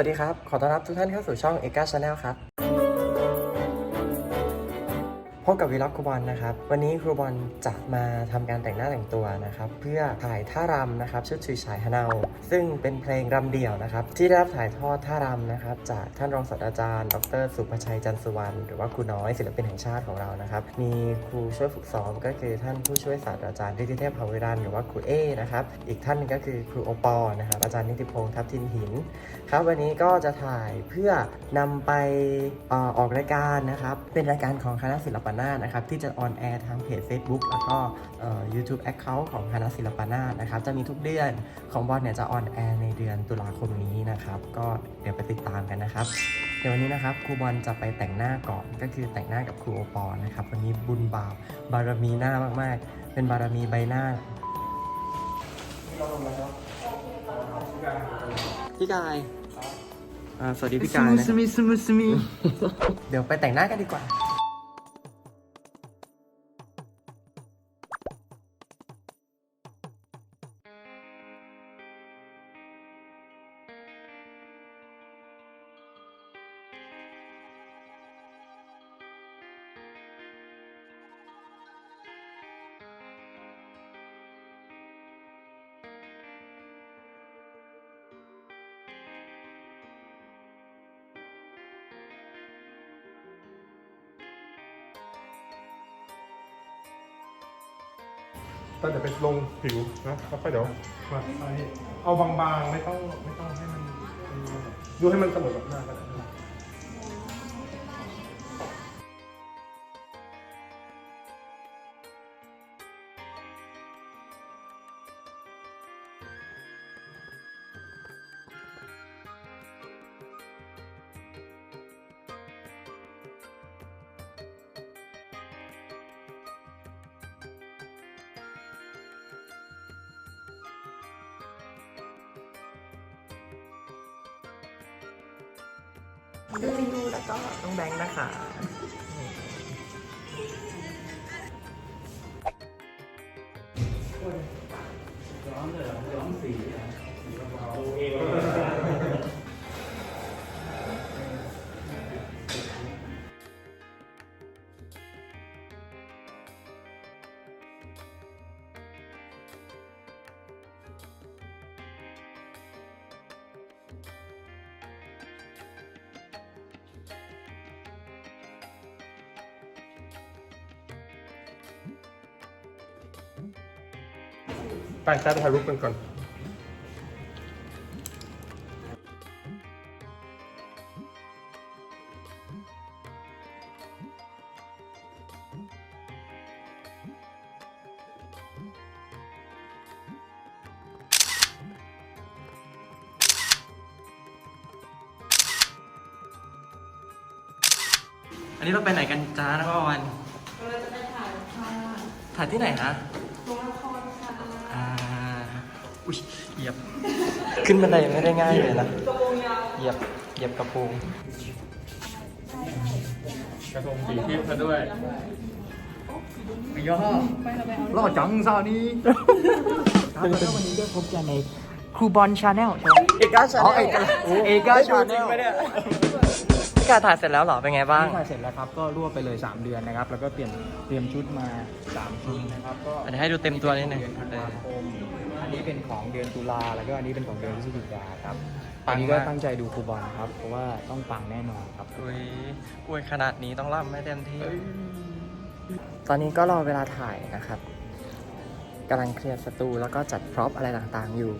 สวัสดีครับ ขอต้อนรับทุกท่านเข้าสู่ช่องเอกาชาแนลครับ พบกับวีล็อกครูบอลนะครับ วันนี้ครูบอลจะมาทำการแต่งหน้าแต่งตัวนะครับ เพื่อถ่ายท่ารำนะครับชุดชุยฉายฮะเนาซึ่งเป็นเพลงรำเดี่ยวนะครับ ที่ได้รับถ่ายทอดท่ารำนะครับ จากท่านรองศาสตราจารย์ ดร สุภชัยจันทร์สุวรรณหรือว่าครูน้อยศิลปินแห่งชาติของเรานะครับ มีครูช่วยฝึกซ้อมก็คือท่านผู้ช่วยศาสตราจารย์ฤทธิเทพภาวิรันหรือว่าครูเอนะครับอีกท่านนึงก็คือครูโอปอลนะครับอาจารย์นิติพงษ์ทัพทิมหินครับวันนี้ก็จะถ่ายเพื่อนำไปออกรายการนะครับเป็นรายการของคณะศิลปะนาถนะครับที่จะออนแอร์ทางเพจ Facebook แล้วก็เอ่อ YouTube Account ของคณะศิลปนาถนะครับจะมีทุกเดือนของบอลเนี่ยจะออนแอร์ในเดือนตุลาคมนี้นะครับก็เดี๋ยวไปติดตามกันนะครับเดี๋ยววันนี้นะครับครูบอลจะไปแต่งหน้าก่อนก็คือแต่งหน้ากับครูโอปอล์นะครับวันนี้บุญบาปบารมีหน้ามากๆ เป็นบารมีใบหน้าพี่กายอ่าสวัสดีพี่กายนะสมิสมิสมิเดี๋ยวไปแต่งหน้ากันดีกว่า ก็เดี๋ยวไปลงผิวนะแล้วก็เดี๋ยวมาอันนี้เอาบางๆไม่ต้องไม่ต้องให้มัน ดูให้มันเสมอกับหน้าก็ได้ ดูดูแล้วก็ต้องแบงค์นะคะ ไปแซ่ไปถ่ายรูปกันก่อน อันนี้เราไปไหนกันจ้านะพ่อวันเราจะไปถ่ายค่ะถ่ายที่ไหนฮะโรงละครค่ะอ่า อุ้ยเหยียบ ขึ้นบันไดยังไม่ได้ง่ายเลยนะกระโปรงยาวเหยียบเหยียบกระโปรงกระทงสีทิพย์ซะด้วยย่อล่อจังซานี้ครับแล้วก็วันนี้ก็พบกันในครูบอลชาแนลใช่ไหมเอกาชาอ๋อแนเอกาลเอกาได้ดู Channel จริงไหมเนี่ยพี่ กายถ่ายเสร็จแล้วเหรอ เป็นไงบ้างนี่ถ่ายเสร็จแล้วครับ ก็รวบไปเลย 3 เดือนนะครับ แล้วก็เตรียมเตรียมชุดมา3ชุดนะครับ ก็เดี๋ยวให้ดูเต็มตัวนิดนึง เดือนธันเอวาอคมอันนี้เป็นของเดือนตุลา แล้วก็อันนี้เป็นของเดือนพฤศจิกาครับปัอังนนี้ก็มากตั้งใจดูครูบอลครับ เพราะว่าต้องปังแน่นอนครับ อุ้ยอุ้ยขนาดนี้ต้องร่ำไม่เต็มที่ ตอนนี้ก็รอเวลาถ่ายนะครับกำลังเคลียร์สตูแล้วก็จัดพร็อพอะไรต่างๆอยู่